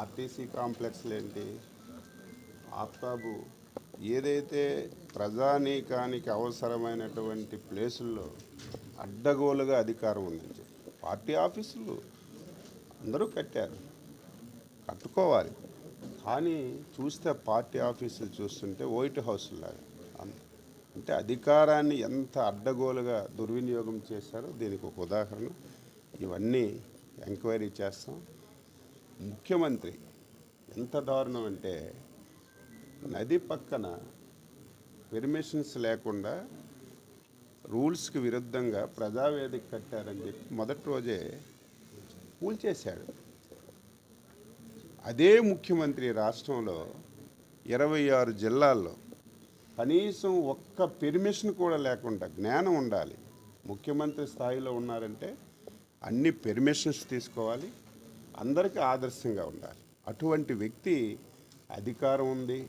RTC కాంప్లెక్స్లు ఏంటి ఆఫ్తాబు ఏదైతే ప్రజానీకానికి అవసరమైనటువంటి ప్లేసుల్లో అడ్డగోలుగా అధికారం ఉందని పార్టీ ఆఫీసులు అందరూ కట్టారు. కట్టుకోవాలి. కానీ చూస్తే పార్టీ ఆఫీసులు చూస్తుంటే వైట్ హౌస్ లాగా. అంటే అధికారాన్ని ఎంత అడ్డగోలుగా దుర్వినియోగం చేశారో దీనికి ఒక ఉదాహరణ. ఇవన్నీ ఎంక్వైరీ చేస్తాం. ముఖ్యమంత్రి ఎంత దారుణం అంటే నది పక్కన పెర్మిషన్స్ లేకుండా రూల్స్కి విరుద్ధంగా ప్రజావేదిక కట్టారని చెప్పి మొదటి రోజే కూల్చేశాడు. అదే ముఖ్యమంత్రి రాష్ట్రంలో ఇరవై ఆరు జిల్లాల్లో కనీసం ఒక్క పెర్మిషన్ కూడా లేకుండా జ్ఞానం ఉండాలి. ముఖ్యమంత్రి స్థాయిలో ఉన్నారంటే అన్ని పెర్మిషన్స్ తీసుకోవాలి. అందరికీ ఆదర్శంగా ఉండాలి. అటువంటి వ్యక్తి అధికారం ఉంది.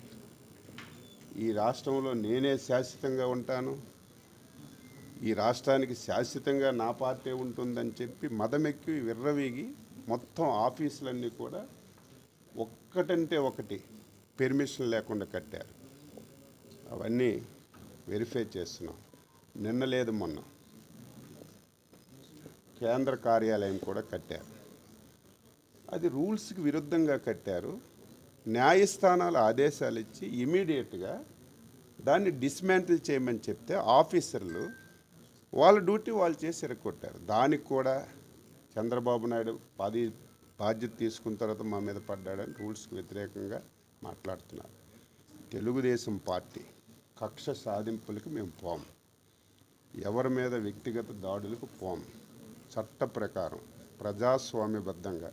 ఈ రాష్ట్రంలో నేనే శాశ్వతంగా ఉంటాను. ఈ రాష్ట్రానికి శాశ్వతంగా నా పార్టీ ఉంటుందని చెప్పి మదమెక్కి విర్రవీగి మొత్తం ఆఫీసులన్నీ కూడా ఒక్కటంటే ఒకటి పెర్మిషన్ లేకుండా కట్టారు. అవన్నీ వెరిఫై చేస్తున్నాం. నిన్న లేదు మొన్న. కేంద్ర కార్యాలయం కూడా కట్టారు. అది రూల్స్కి విరుద్ధంగా కట్టారు. న్యాయస్థానాలు ఆదేశాలు ఇచ్చి ఇమీడియట్గా దాన్ని డిస్మాంటిల్ చేయమని చెప్తే ఆఫీసర్లు వాళ్ళ డ్యూటీ వాళ్ళు చేసి ఎరగొట్టారు దానికి కూడా చంద్రబాబు నాయుడు పది బాధ్యత తీసుకున్న తర్వాత మా మీద పడ్డాడని రూల్స్కి వ్యతిరేకంగా మాట్లాడుతున్నారు. తెలుగుదేశం పార్టీ కక్ష సాధింపులకు మేము పోం. ఎవరి మీద వ్యక్తిగత దాడులకు పోం. చట్ట ప్రకారం ప్రజాస్వామ్యబద్ధంగా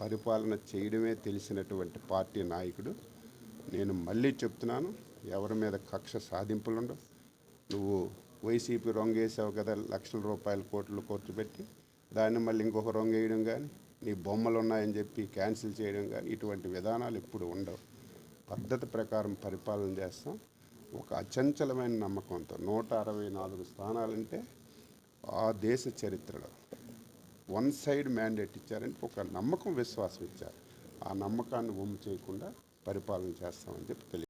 పరిపాలన చేయడమే తెలిసినటువంటి పార్టీ నాయకుడు. నేను మళ్ళీ చెప్తున్నాను ఎవరి మీద కక్ష సాధింపులుండవు నువ్వు వైసీపీ రొంగేసావు కదా లక్షల రూపాయల కోట్లు ఖర్చు పెట్టి దాన్ని మళ్ళీ ఇంకొక రొంగ వేయడం కానీ నీ బొమ్మలు ఉన్నాయని చెప్పి క్యాన్సిల్ చేయడం కానీ ఇటువంటి విధానాలు ఇప్పుడు ఉండవు. పద్ధతి ప్రకారం పరిపాలన చేస్తాం. ఒక అచంచలమైన నమ్మకంతో నూట అరవై నాలుగు స్థానాలంటే ఆ దేశ చరిత్రలో వన్ సైడ్ మ్యాండేట్ ఇచ్చారంటే ఒక నమ్మకం విశ్వాసం ఇచ్చారు. ఆ నమ్మకాన్ని ఒమ్ము చేయకుండా పరిపాలన చేస్తామని చెప్పి తెలియ